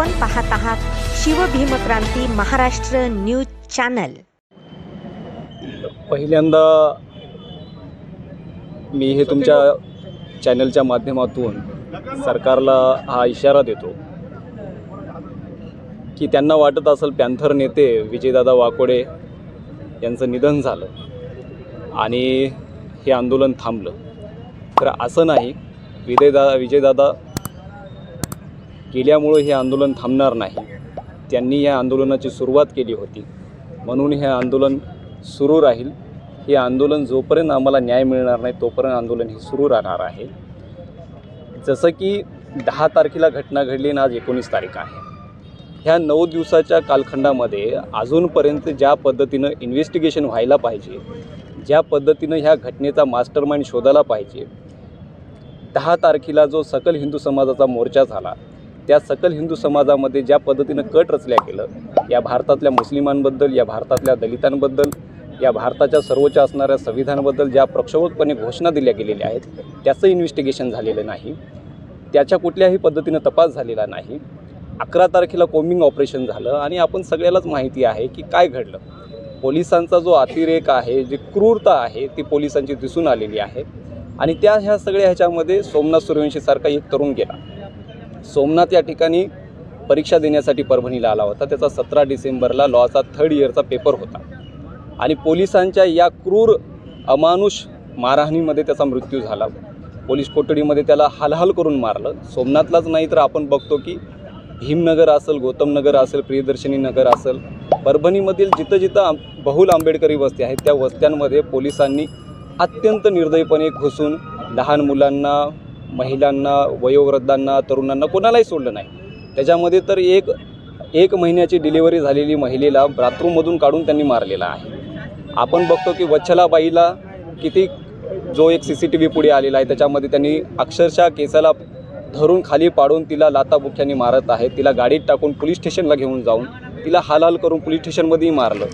आपण पाहत आहात शिवभीमक्रांती महाराष्ट्र न्यूज चॅनल. पहिल्यांदा मी हे तुमच्या चॅनलच्या माध्यमातून सरकारला हा इशारा देतो की त्यांना वाटत असेल पॅन्थर नेते विजयदादा वाकोडे यांचं निधन झालं आणि हे आंदोलन थांबलं. तर असं नाही विजयदा विजयदादा केल्यामुळं हे आंदोलन थांबणार नाही. त्यांनी या आंदोलनाची सुरुवात केली होती. म्हणून हे आंदोलन सुरू राहील. हे आंदोलन जोपर्यंत आम्हाला न्याय मिळणार नाही तोपर्यंत आंदोलन हे सुरू राहणार आहे. जसं की दहा तारखेला घटना घडली आणि आज एकोणीस तारीख आहे. ह्या नऊ दिवसाच्या कालखंडामध्ये अजूनपर्यंत ज्या पद्धतीनं इन्व्हेस्टिगेशन व्हायला पाहिजे ज्या पद्धतीनं ह्या घटनेचा मास्टर माइंड शोधायला पाहिजे दहा तारखेला जो सकल हिंदू समाजाचा मोर्चा झाला त्या सकल हिंदू समाजामध्ये ज्या पद्धतीनं कट रचल्या गेलं या भारतातल्या मुस्लिमांबद्दल या भारतातल्या दलितांबद्दल या भारताच्या सर्वोच्च असणाऱ्या संविधानाबद्दल ज्या प्रक्षोभकपणे घोषणा दिल्या गेलेल्या आहेत त्याचं इन्व्हेस्टिगेशन झालेलं नाही. त्याच्या कुठल्याही पद्धतीनं तपास झालेला नाही. अकरा तारखेला कोम्बिंग ऑपरेशन झालं आणि आपण सगळ्यालाच माहिती आहे की काय घडलं. पोलिसांचा जो अतिरेक आहे जी क्रूरता आहे ती पोलिसांची दिसून आलेली आहे. आणि त्या ह्या सगळ्या ह्याच्यामध्ये सोमनाथ सूर्यवंशीसारखा एक तरुण गेला. सोमनाथ या ठिकाणी परीक्षा देण्यासाठी परभणीला आला होता. त्याचा सतरा डिसेंबरला लॉचा थर्ड इयरचा पेपर होता. आणि पोलिसांच्या या क्रूर अमानुष मारहाणीमध्ये त्याचा मृत्यू झाला. पोलीस कोठडीमध्ये त्याला हालहाल करून मारलं. सोमनाथलाच नाही तर आपण बघतो की भीमनगर असेल गौतमनगर असेल प्रियदर्शनी नगर असेल परभणीमधील जिथं जिथं बहुल आंबेडकरी वस्ती आहेत त्या वस्त्यांमध्ये पोलिसांनी अत्यंत निर्दयपणे घुसून लहान मुलांना महिलांना वयोवृद्धांना तरुणांना कोणालाही सोडलं नाही. त्याच्यामध्ये तर एक एक महिन्याची डिलिव्हरी झालेली महिलेला बाथरूममधून काढून त्यांनी मारलेला आहे. आपण बघतो की वच्छलाबाईला किती जो एक सी सी टी व्ही पुढे आलेला आहे त्याच्यामध्ये त्यांनी अक्षरशः केसाला धरून खाली पाडून तिला लाताबुक्याने मारत आहे. तिला गाडीत टाकून पोलीस स्टेशनला घेऊन जाऊन तिला हालहाल करून पोलीस स्टेशनमध्येही मारलं.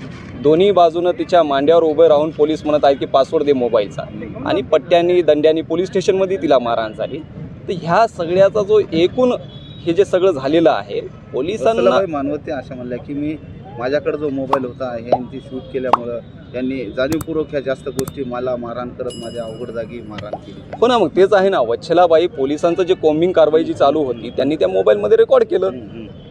दोन्ही बाजूनं तिच्या मांड्यावर उभं राहून पोलीस म्हणत आहे की पासवर्ड दे मोबाईलचा. आणि पट्ट्यांनी दंड्यांनी पोलीस स्टेशनमध्ये तिला मारहाण झाली. तर ह्या सगळ्याचा जो एकूण हे जे सगळं झालेलं आहे पोलिसांना मानवते अशा म्हणल्या की मी माझ्याकडे जो मोबाईल होता ह्यांची शूट केल्यामुळं त्यांनी जाणीवपूर्वक ह्या जास्त गोष्टी मला मारहाण करत माझ्या अवघड जागी मारहाण केली. हो ना मग तेच आहे ना वच्छलाबाई पोलिसांचं जे कोम्बिंग कारवाई जी चालू होती त्यांनी त्या मोबाईलमध्ये रेकॉर्ड केलं.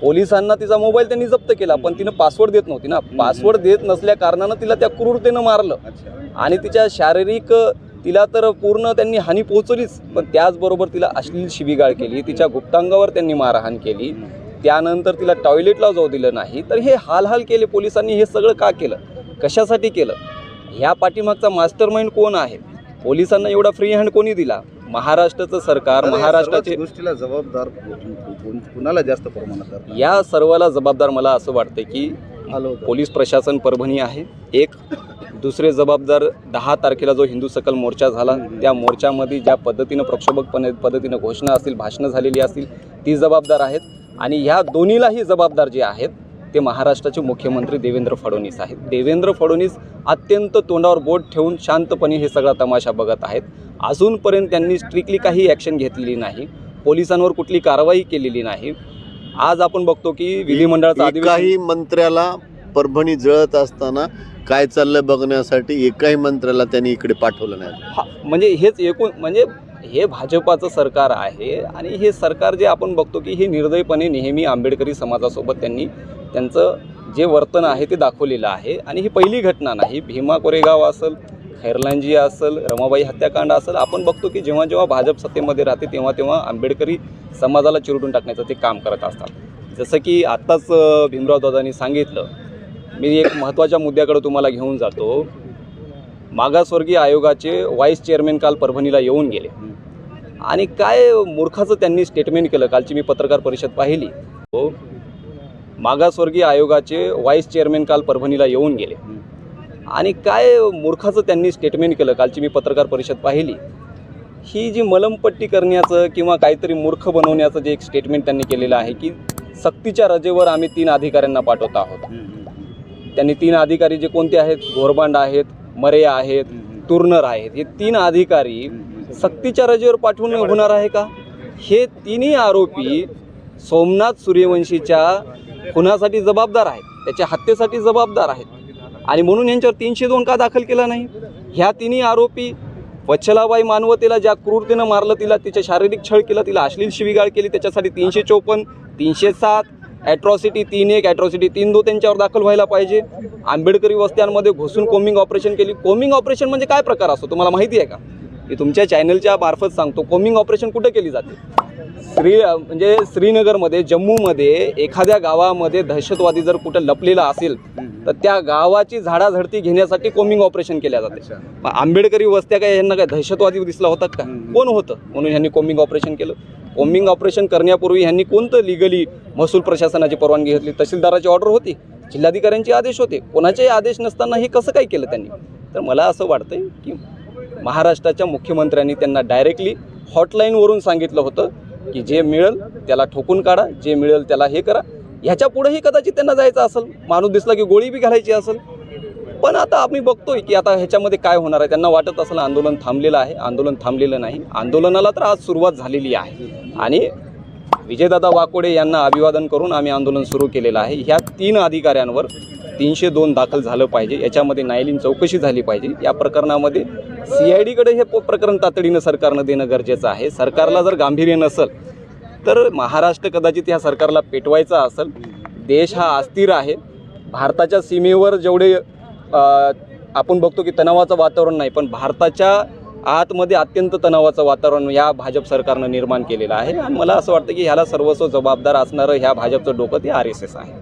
पोलिसांना तिचा मोबाईल त्यांनी जप्त केला पण तिनं पासवर्ड देत नव्हती ना. पासवर्ड देत नसल्या कारणानं तिला त्या क्रूरतेनं मारलं. आणि तिच्या शारीरिक तिला तर पूर्ण त्यांनी हानी पोहोचवलीच. पण त्याचबरोबर तिला अश्लील शिवीगाळ केली तिच्या गुप्तांगावर त्यांनी मारहाण केली. त्यानंतर तिला टॉयलेटला जाऊ दिलं नाही. तर हे हाल हाल केले पोलिसांनी हे सगळं का केलं? कशासाठी केलं? ह्या पाठीमागचा मास्टर माइंड कोण आहे? पोलिसांना एवढा फ्री हँड कोणी दिला? महाराष्ट्राचं सरकार महाराष्ट्राचे गोष्टीला जबाबदार कोण- कोण- कुणाला जास्त प्रमाणात? या सर्वाला जबाबदार मला असं वाटतं की. पोलीस प्रशासन परभणी आहे. एक दुसरे जबाबदार दहा तारखेला जो हिंदू सकल मोर्चा झाला त्या मोर्चामध्ये ज्या पद्धतीनं प्रक्षोभकपणे पद्धतीनं घोषणा असतील भाषणं झालेली असतील ती जबाबदार आहेत. आणि ह्या दोन्हीलाही जबाबदार जे आहेत ते महाराष्ट्राचे मुख्यमंत्री देवेंद्र फडणवीस आहेत. देवेंद्र फडणवीस अत्यंत तोंडावर बोट ठेवून शांतपणे हे सगळा तमाशा बघत आहेत. अजूनपर्यंत त्यांनी स्ट्रिक्टली काही ॲक्शन घेतलेली नाही. पोलिसांवर कुठली कारवाई केलेली नाही. आज आपण बघतो की विधिमंडळाचं एकाही मंत्र्याला परभणी जळत असताना काय चाललंय बघण्यासाठी एकाही मंत्र्याला त्यांनी इकडे पाठवलं नाही. हा म्हणजे हेच एकूण म्हणजे हे भाजपाचं सरकार आहे आणि हे सरकार जे आपण बघतो की हे निर्दयपणे नेहमी आंबेडकरी समाजासोबत त्यांनी त्यांचं जे वर्तन आहे ते दाखवलेलं आहे. आणि ही पहिली घटना नाही भीमा कोरेगाव असेल खैरलांजी असेल रमाबाई हत्याकांड असेल आपण बघतो की जेव्हा जेव्हा भाजप सत्तेमध्ये राहते तेव्हा तेव्हा आंबेडकरी समाजाला चिरडून टाकण्याचं ते काम करत असतात. जसं की आत्ताच भीमराव दादांनी सांगितलं मी एक महत्त्वाच्या मुद्द्याकडे तुम्हाला घेऊन जातो. मागासवर्गीय आयोगाचे व्हाईस चेअरमॅन काल परभणीला येऊन गेले. आणि काय मूर्खाचं त्यांनी स्टेटमेंट केलं? कालची मी पत्रकार परिषद पाहिली. हो मागासवर्गीय आयोगाचे व्हाईस चेअरमॅन काल परभणीला येऊन गेले. आणि काय मूर्खाचं त्यांनी स्टेटमेंट केलं? कालची मी पत्रकार परिषद पाहिली. ही जी मलमपट्टी करण्याचं किंवा काहीतरी मूर्ख बनवण्याचं जे एक स्टेटमेंट त्यांनी केलेलं आहे की सक्तीच्या रजेवर आम्ही तीन अधिकाऱ्यांना पाठवत आहोत. त्यांनी तीन अधिकारी जे कोणते आहेत? घोरबांड आहेत मरे आहेत तुर्नर आहेत. हे तीन अधिकारी सक्तीच्या रजेवर पाठवून होणार आहे का? हे तिन्ही आरोपी सोमनाथ सूर्यवंशीच्या खुनासाठी जबाबदार आहेत. त्याच्या हत्येसाठी जबाबदार आहेत. आणि म्हणून यांच्यावर तीनशे दोन का दाखल केला नाही? ह्या तिन्ही आरोपी वच्छलाबाई मानवतेला ज्या क्रूरतेनं मारलं तिला तिच्या शारीरिक छळ केला तिला अश्लील शिवीगाळ केली त्याच्यासाठी तीनशे चोपन्न तीनशे सात ॲट्रॉसिटी तीन एक ॲट्रॉसिटी तीन दो त्यांच्यावर दाखल व्हायला पाहिजे. आंबेडकरी वस्त्यांमध्ये घुसून कोमिंग ऑपरेशन केली. कोमिंग ऑपरेशन म्हणजे काय प्रकार असतो? तुम्हाला माहिती आहे का? मी तुमच्या चॅनलच्या मार्फत सांगतो. कोमिंग ऑपरेशन कुठं केली जाते? श्री म्हणजे श्रीनगरमध्ये जम्मूमध्ये एखाद्या गावामध्ये दहशतवादी जर कुठं लपलेला असेल तर त्या गावाची झाडाझडती घेण्यासाठी कोमिंग ऑपरेशन केल्या जाते. आंबेडकरी वस्त्या काय यांना काय दहशतवादी दिसला होतात का. कोण होतं? म्हणून ह्यांनी कोमिंग ऑपरेशन केलं. कोमिंग ऑपरेशन करण्यापूर्वी ह्यांनी कोणतं लिगली महसूल प्रशासनाची परवानगी घेतली? तहसीलदाराची ऑर्डर होती. जिल्हाधिकाऱ्यांचे आदेश होते. कोणाचेही आदेश नसताना हे कसं काय केलं त्यांनी? तर मला असं वाटतंय की महाराष्ट्राच्या मुख्यमंत्र्यांनी त्यांना डायरेक्टली हॉटलाईनवरून सांगितलं होतं की जे मिळेल त्याला ठोकून काढा जे मिळेल त्याला हे करा. ह्याच्या पुढेही कदाचित त्यांना जायचं असेल. माणूस दिसला की गोळी बी घालायची असेल. पण आता आम्ही बघतोय की आता ह्याच्यामध्ये काय होणार आहे. त्यांना वाटत असेल आंदोलन थांबलेलं आहे. आंदोलन थांबलेलं नाही. आंदोलनाला तर आज सुरुवात झालेली आहे. आणि विजयदादा वाकोडे यांना अभिवादन करून आम्ही आंदोलन सुरू केलेलं आहे. ह्या तीन अधिकाऱ्यांवर तीनशे दोन दाखल झालं पाहिजे. याच्यामध्ये न्यायालयीन चौकशी झाली पाहिजे. या प्रकरणामध्ये सी आय डीकडे हे प्रकरण तातडीनं सरकारनं देणं गरजेचं आहे. सरकारला जर गांभीर्य नसेल तर महाराष्ट्र कदाचित ह्या सरकारला पेटवायचा असेल. देश हा अस्थिर आहे. भारताच्या सीमेवर जेवढे आपण बघतो की तणावाचं वातावरण नाही पण भारताच्या आतमध्ये अत्यंत तणावाचं वातावरण या भाजप सरकारनं निर्माण केलेलं आहे. आणि मला असं वाटतं की ह्याला सर्वस्व जबाबदार असणारं ह्या भाजपचं डोकं ते आर एस एस आहे.